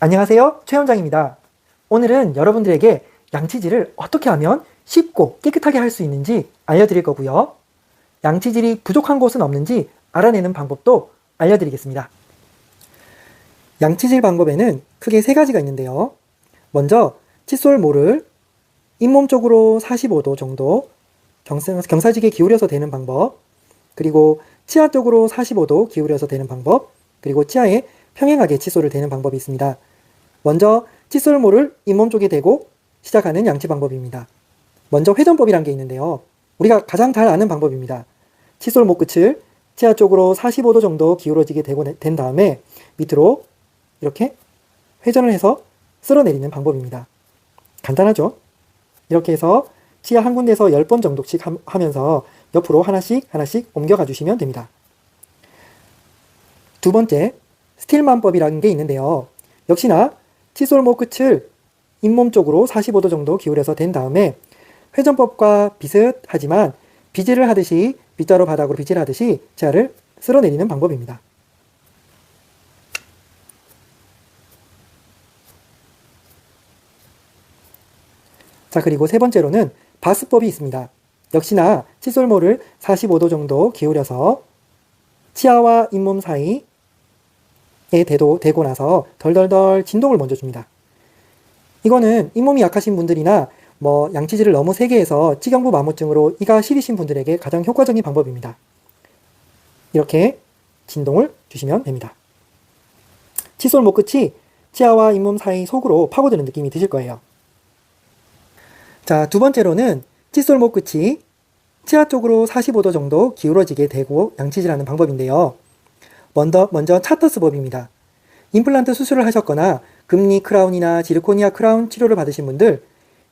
안녕하세요. 최원장입니다. 오늘은 여러분들에게 양치질을 어떻게 하면 쉽고 깨끗하게 할 수 있는지 알려드릴 거고요. 양치질이 부족한 곳은 없는지 알아내는 방법도 알려드리겠습니다. 양치질 방법에는 크게 세 가지가 있는데요. 먼저 칫솔 모를 잇몸 쪽으로 45도 정도 경사, 경사지게 기울여서 대는 방법, 그리고 치아 쪽으로 45도 기울여서 대는 방법, 그리고 치아에 평행하게 칫솔을 대는 방법이 있습니다. 먼저 칫솔모를 잇몸 쪽에 대고 시작하는 양치 방법입니다. 먼저 회전법이란 게 있는데요. 우리가 가장 잘 아는 방법입니다. 칫솔모 끝을 치아 쪽으로 45도 정도 기울어지게 되고 된 다음에 밑으로 이렇게 회전을 해서 쓸어내리는 방법입니다. 간단하죠? 이렇게 해서 치아 한 군데에서 10번 정도씩 하면서 옆으로 하나씩 하나씩 옮겨가 주시면 됩니다. 두 번째, 스틸만법이라는 게 있는데요. 역시나 칫솔모 끝을 잇몸 쪽으로 45도 정도 기울여서 된 다음에 회전법과 비슷하지만 비질을 하듯이 빗자루 바닥으로 비질을 하듯이 치아를 쓸어내리는 방법입니다. 자, 그리고 세 번째로는 바스법이 있습니다. 역시나 칫솔모를 45도 정도 기울여서 치아와 잇몸 사이 에 대도, 대고 나서 덜덜덜 진동을 먼저 줍니다. 이거는 잇몸이 약하신 분들이나 뭐 양치질을 너무 세게 해서 치경부 마모증으로 이가 시리신 분들에게 가장 효과적인 방법입니다. 이렇게 진동을 주시면 됩니다. 칫솔모 끝이 치아와 잇몸 사이 속으로 파고드는 느낌이 드실 거예요. 자, 두 번째로는 칫솔목 끝이 치아 쪽으로 45도 정도 기울어지게 되고 양치질하는 방법인데요. 먼저, 먼저 차터스법입니다. 임플란트 수술을 하셨거나 금리 크라운이나 지르코니아 크라운 치료를 받으신 분들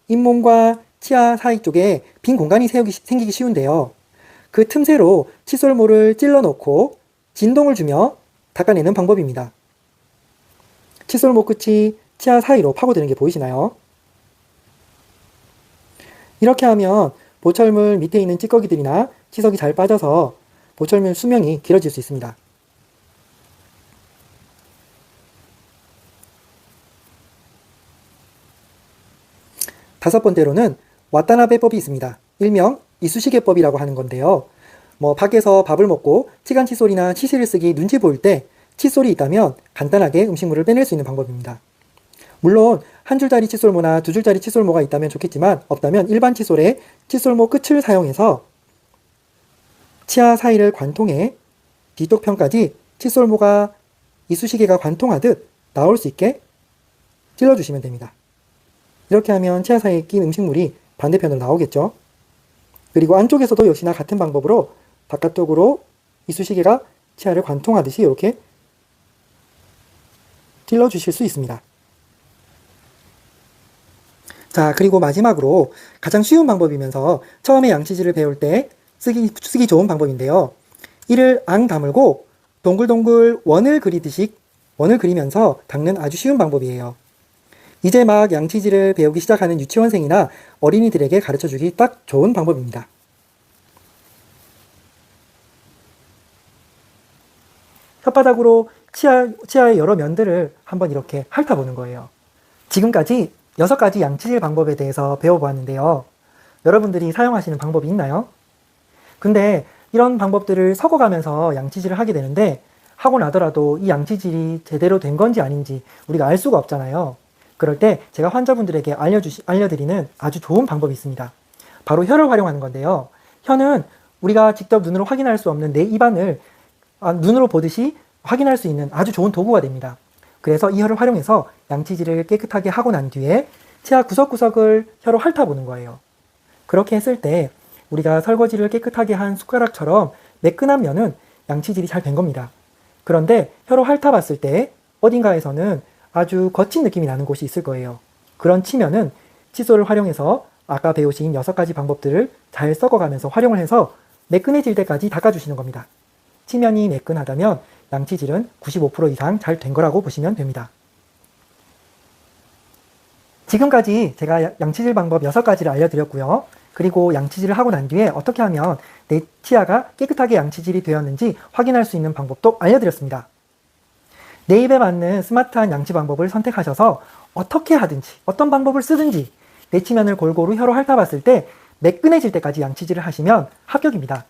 잇몸과 치아 사이 쪽에 빈 공간이 생기기 쉬운데요. 그 틈새로 칫솔모를 찔러 놓고 진동을 주며 닦아내는 방법입니다. 칫솔모 끝이 치아 사이로 파고드는 게 보이시나요? 이렇게 하면 보철물 밑에 있는 찌꺼기들이나 치석이 잘 빠져서 보철물 수명이 길어질 수 있습니다. 다섯 번째로는 와타나베법이 있습니다. 일명 이쑤시개법이라고 하는 건데요. 뭐 밖에서 밥을 먹고 치간 칫솔이나 치실을 쓰기 눈치 보일 때 칫솔이 있다면 간단하게 음식물을 빼낼 수 있는 방법입니다. 물론 한 줄짜리 칫솔모나 두 줄짜리 칫솔모가 있다면 좋겠지만 없다면 일반 칫솔에 칫솔모 끝을 사용해서 치아 사이를 관통해 뒤쪽 편까지 칫솔모가 이쑤시개가 관통하듯 나올 수 있게 찔러주시면 됩니다. 이렇게 하면 치아 사이에 낀 음식물이 반대편으로 나오겠죠. 그리고 안쪽에서도 역시나 같은 방법으로 바깥쪽으로 이쑤시개가 치아를 관통하듯이 이렇게 찔러 주실 수 있습니다. 자, 그리고 마지막으로 가장 쉬운 방법이면서 처음에 양치질을 배울 때 쓰기, 쓰기 좋은 방법인데요. 이를 앙 다물고 동글동글 원을 그리듯이 원을 그리면서 닦는 아주 쉬운 방법이에요. 이제 막 양치질을 배우기 시작하는 유치원생이나 어린이들에게 가르쳐 주기 딱 좋은 방법입니다. 혓바닥으로 치아, 치아의 여러 면들을 한번 이렇게 핥아보는 거예요. 지금까지 여섯 가지 양치질 방법에 대해서 배워보았는데요. 여러분들이 사용하시는 방법이 있나요? 근데 이런 방법들을 섞어가면서 양치질을 하게 되는데 하고 나더라도 이 양치질이 제대로 된 건지 아닌지 우리가 알 수가 없잖아요. 그럴 때 제가 환자분들에게 알려주시, 알려드리는 아주 좋은 방법이 있습니다. 바로 혀를 활용하는 건데요. 혀는 우리가 직접 눈으로 확인할 수 없는 내 입안을 아, 눈으로 보듯이 확인할 수 있는 아주 좋은 도구가 됩니다. 그래서 이 혀를 활용해서 양치질을 깨끗하게 하고 난 뒤에 치아 구석구석을 혀로 핥아보는 거예요. 그렇게 했을 때 우리가 설거지를 깨끗하게 한 숟가락처럼 매끈한 면은 양치질이 잘 된 겁니다. 그런데 혀로 핥아봤을 때 어딘가에서는 아주 거친 느낌이 나는 곳이 있을 거예요. 그런 치면은 칫솔을 활용해서 아까 배우신 여섯 가지 방법들을 잘 섞어가면서 활용을 해서 매끈해질 때까지 닦아주시는 겁니다. 치면이 매끈하다면 양치질은 95% 이상 잘 된 거라고 보시면 됩니다. 지금까지 제가 양치질 방법 6가지를 알려드렸고요. 그리고 양치질을 하고 난 뒤에 어떻게 하면 내 치아가 깨끗하게 양치질이 되었는지 확인할 수 있는 방법도 알려드렸습니다. 내 입에 맞는 스마트한 양치 방법을 선택하셔서 어떻게 하든지 어떤 방법을 쓰든지 내치면을 골고루 혀로 핥아봤을 때 매끈해질 때까지 양치질을 하시면 합격입니다.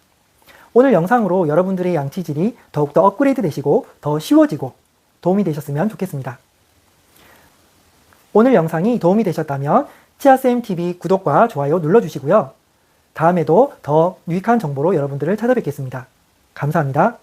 오늘 영상으로 여러분들의 양치질이 더욱더 업그레이드 되시고 더 쉬워지고 도움이 되셨으면 좋겠습니다. 오늘 영상이 도움이 되셨다면 치아쌤TV 구독과 좋아요 눌러주시고요. 다음에도 더 유익한 정보로 여러분들을 찾아뵙겠습니다. 감사합니다.